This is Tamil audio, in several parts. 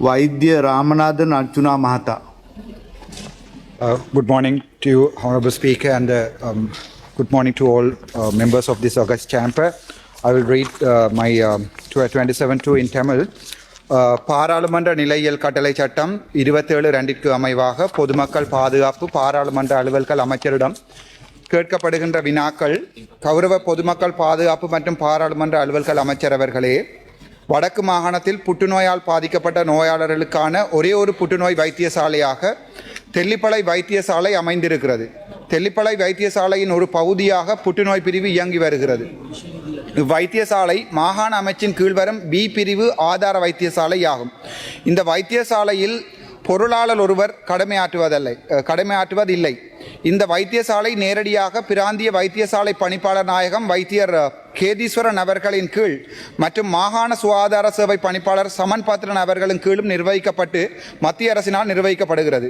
Vaidya Ramanathan Arjuna Arjuna good morning morning to you speaker and good morning morning all members of this of chamber august chamber. I will twenty seven two uh, 27.2 um, uh, பாராளுமன்ற நிலையியல் கட்டளை சட்டம் இருபத்தேழு ரெண்டிற்கு அமைவாக பொதுமக்கள் பாதுகாப்பு பாராளுமன்ற அலுவல்கள் அமைச்சரிடம் கேட்கப்படுகின்ற வினாக்கள் கௌரவ பொதுமக்கள் பாதுகாப்பு மற்றும் பாராளுமன்ற அலுவல்கள் அமைச்சர் அவர்களே வடக்கு மாகாணத்தில் புற்றுநோயால் பாதிக்கப்பட்ட நோயாளர்களுக்கான ஒரே ஒரு புற்றுநோய் வைத்தியசாலையாக தெல்லிப்பளை வைத்தியசாலை அமைந்திருக்கிறது. தெல்லிப்பளை வைத்தியசாலையின் ஒரு பகுதியாக புற்றுநோய் பிரிவு இயங்கி வருகிறது. இவ்வைத்தியசாலை மாகாண அமைச்சின் கீழ் வரும் பி பிரிவு ஆதார வைத்தியசாலை ஆகும் இந்த வைத்தியசாலையில் பொருளாளர் ஒருவர் கடமையாற்றுவதில்லை கடமையாற்றுவதில்லை. இந்த வைத்தியசாலை நேரடியாக பிராந்திய வைத்தியசாலை பணிப்பாளர் நாயகம் வைத்தியர் கேதீஸ்வரன் அவர்களின் கீழ் மற்றும் மாகாண சுகாதார சேவை பணிப்பாளர் சமன் பாத்திரன் அவர்களின் கீழும் நிர்வகிக்கப்பட்டு மத்திய அரசினால் நிர்வகிக்கப்படுகிறது.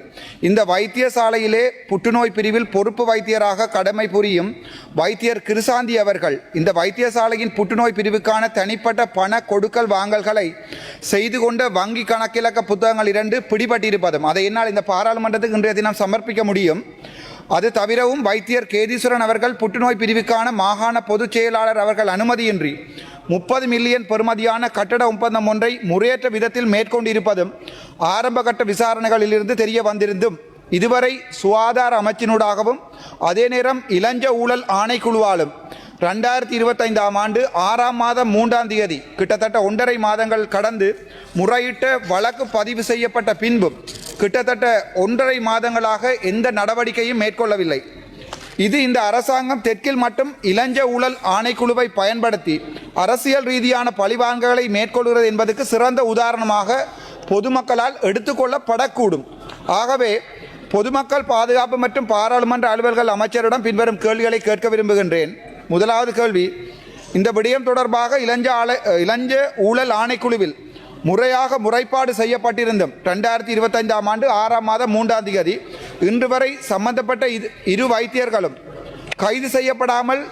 இந்த வைத்தியசாலையிலே புற்றுநோய் பிரிவில் பொறுப்பு வைத்தியராக கடமை புரியும் வைத்தியர் கிருசாந்தி அவர்கள் இந்த வைத்தியசாலையின் புற்றுநோய் பிரிவுக்கான தனிப்பட்ட பண கொடுக்கல் வாங்கல்களை செய்து கொண்ட வங்கி கணக்கிலக்க புத்தகங்கள் இரண்டு பிடிபட்டிருப்பதும் அதை என்னால் இந்த பாராளுமன்றத்துக்கு இன்றைய தினம் சமர்ப்பிக்க முடியும். அது தவிரவும் வைத்தியர் கேதீஸ்வரன் அவர்கள் புற்றுநோய் பிரிவுக்கான மாகாண பொதுச் செயலாளர் அவர்கள் அனுமதியின்றி முப்பது மில்லியன் பெறுமதியான கட்டட ஒப்பந்தம் ஒன்றை முறையற்ற விதத்தில் மேற்கொண்டிருப்பதும் ஆரம்பகட்ட விசாரணைகளிலிருந்து தெரிய வந்திருந்தும் இதுவரை சுகாதார அமைச்சினூடாகவும் அதே நேரம் இளஞ்ச ஊழல் ஆணைக்குழுவாலும் ரெண்டாயிரத்தி இருபத்தைந்தாம் ஆண்டு ஆறாம் மாதம் மூன்றாம் தேதி கிட்டத்தட்ட ஒன்றரை மாதங்கள் கடந்து முறையிட்ட வழக்கு பதிவு செய்யப்பட்ட பின்பும் கிட்டத்தட்ட ஒன்றரை மாதங்களாக எந்த நடவடிக்கையும் மேற்கொள்ளவில்லை. இது இந்த அரசாங்கம் தெற்கில் மட்டும் இளஞ்ச ஊழல் ஆணைக்குழுவை பயன்படுத்தி அரசியல் ரீதியான பழிவாங்கல்களை மேற்கொள்கிறது என்பதற்கு சிறந்த உதாரணமாக பொதுமக்களால் எடுத்துக்கொள்ளப்படக்கூடும். ஆகவே பொதுமக்கள் பாதுகாப்பு மற்றும் பாராளுமன்ற அலுவல்கள் அமைச்சரிடம் பின்வரும் கேள்விகளை கேட்க விரும்புகின்றேன். முதலாவது கேள்வி இந்த விடயம் தொடர்பாக இளஞ்ச ஆலை இளஞ்ச ஊழல் ஆணைக்குழுவில் முறையாக முறைப்பாடு செய்யப்பட்டிருந்தும் ரெண்டாயிரத்தி இருபத்தைந்தாம் ஆண்டு ஆறாம் மாதம் மூன்றாம் தேதி. இன்று வரை சம்பந்தப்பட்ட இது இரு வைத்தியர்களும் கைது செய்யப்படாமல்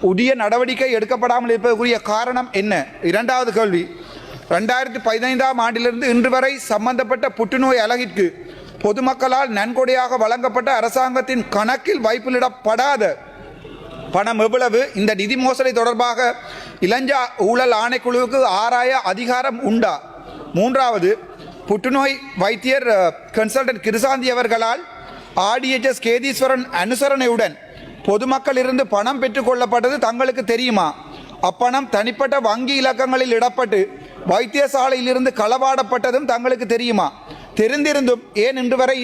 உரிய நடவடிக்கை எடுக்கப்படாமல் இருப்பதற்குரிய காரணம் என்ன? இரண்டாவது கேள்வி. ரெண்டாயிரத்தி பதினைந்தாம் ஆண்டிலிருந்து இன்று வரை சம்பந்தப்பட்ட புற்றுநோய் அலகிற்கு பொதுமக்களால் நன்கொடையாக வழங்கப்பட்ட அரசாங்கத்தின் கணக்கில் வைப்பிலிடப்படாத பணம் எவ்வளவு? இந்த நிதி மோசடி தொடர்பாக இளஞ்சா ஊழல் ஆணைக்குழுவுக்கு ஆராய அதிகாரம் உண்டா? மூன்றாவது புற்றுநோய் வைத்தியர் கன்சல்டன்ட் கிருசாந்தி அவர்களால் ஆடிஎச்எஸ் கேதீஸ்வரன் அனுசரணையுடன் பொதுமக்கள் இருந்து பணம் பெற்றுக்கொள்ளப்பட்டது தங்களுக்கு தெரியுமா? அப்பணம் தனிப்பட்ட வங்கி இலக்கங்களில் இடப்பட்டு வைத்தியசாலையிலிருந்து களவாடப்பட்டதும் தங்களுக்கு தெரியுமா? தெரிந்திருந்தும் ஏன் இன்று வரை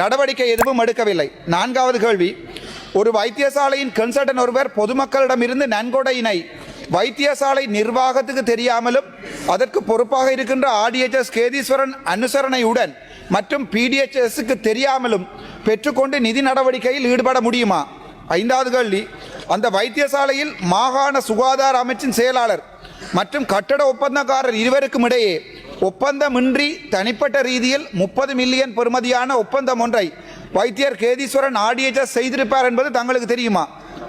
நடவடிக்கை எதுவும் எடுக்கவில்லை? நான்காவது கேள்வி ஒரு வைத்தியசாலையின் கன்சல்டன் ஒருவர் பொதுமக்களிடமிருந்து நன்கொடையினை வைத்தியசாலை நிர்வாகத்துக்கு தெரியாமலும் அதற்கு பொறுப்பாக இருக்கின்ற ஆர்டிஎச்எஸ் கேதீஸ்வரன் அனுசரணையுடன் மற்றும் பிடிஎச்எஸ்க்கு தெரியாமலும் பெற்றுக்கொண்டு நிதி நடவடிக்கையில் ஈடுபட முடியுமா? ஐந்தாவது கேள்வி. அந்த வைத்தியசாலையில் மாகாண சுகாதார அமைச்சின் செயலாளர் மற்றும் கட்டட ஒப்பந்தக்காரர் இருவருக்கும் இடையே ஒப்பந்தமின்றி தனிப்பட்ட ரீதியில் முப்பது மில்லியன் பெறுமதியான ஒப்பந்தம் ஒன்றை வைத்தியர் கேதீஸ்வரன் ஆடியேஜஸ் செய்திருப்பார் என்பது தங்களுக்கு தெரியுமா?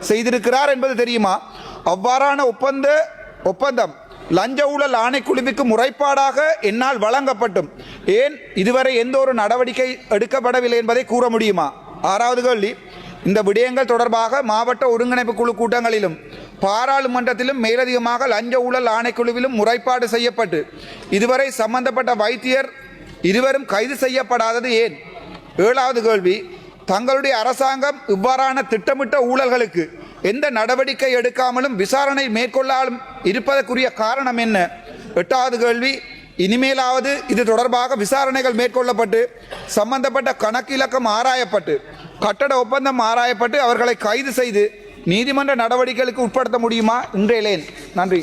செய்திருக்கிறார் என்பது தெரியுமா? அவ்வாறான ஒப்பந்த ஒப்பந்தம் லஞ்ச ஊழல் ஆணைக்குழுவிற்கு முறைப்பாடாக என்னால் வழங்கப்பட்டும். ஏன்? இதுவரை எந்த ஒரு நடவடிக்கை எடுக்கப்படவில்லை என்பதை கூற முடியுமா? ஆறாவது கேள்வி. இந்த விடயங்கள் தொடர்பாக மாவட்ட ஒருங்கிணைப்பு குழு கூட்டங்களிலும் பாராளுமன்றத்திலும் மேலதிகமாக லஞ்ச ஊழல் ஆணைக்குழுவிலும் முறைப்பாடு செய்யப்பட்டு இதுவரை சம்பந்தப்பட்ட வைத்தியர் இருவரும் கைது செய்யப்படாதது ஏன்? ஏழாவது கேள்வி. தங்களுடைய அரசாங்கம் இவ்வாறான திட்டமிட்ட ஊழல்களுக்கு எந்த நடவடிக்கை எடுக்காமலும் விசாரணை மேற்கொள்ளாலும் இருப்பதற்குரிய காரணம் என்ன? எட்டாவது கேள்வி இனிமேலாவது இது தொடர்பாக விசாரணைகள் மேற்கொள்ளப்பட்டு சம்பந்தப்பட்ட கணக்கிலக்கம் ஆராயப்பட்டு கட்டட ஒப்பந்தம் ஆராயப்பட்டு அவர்களை கைது செய்து நீதிமன்ற நடவடிக்கைகளுக்கு உட்படுத்த முடியுமா? இன்றையிலேன் நன்றி.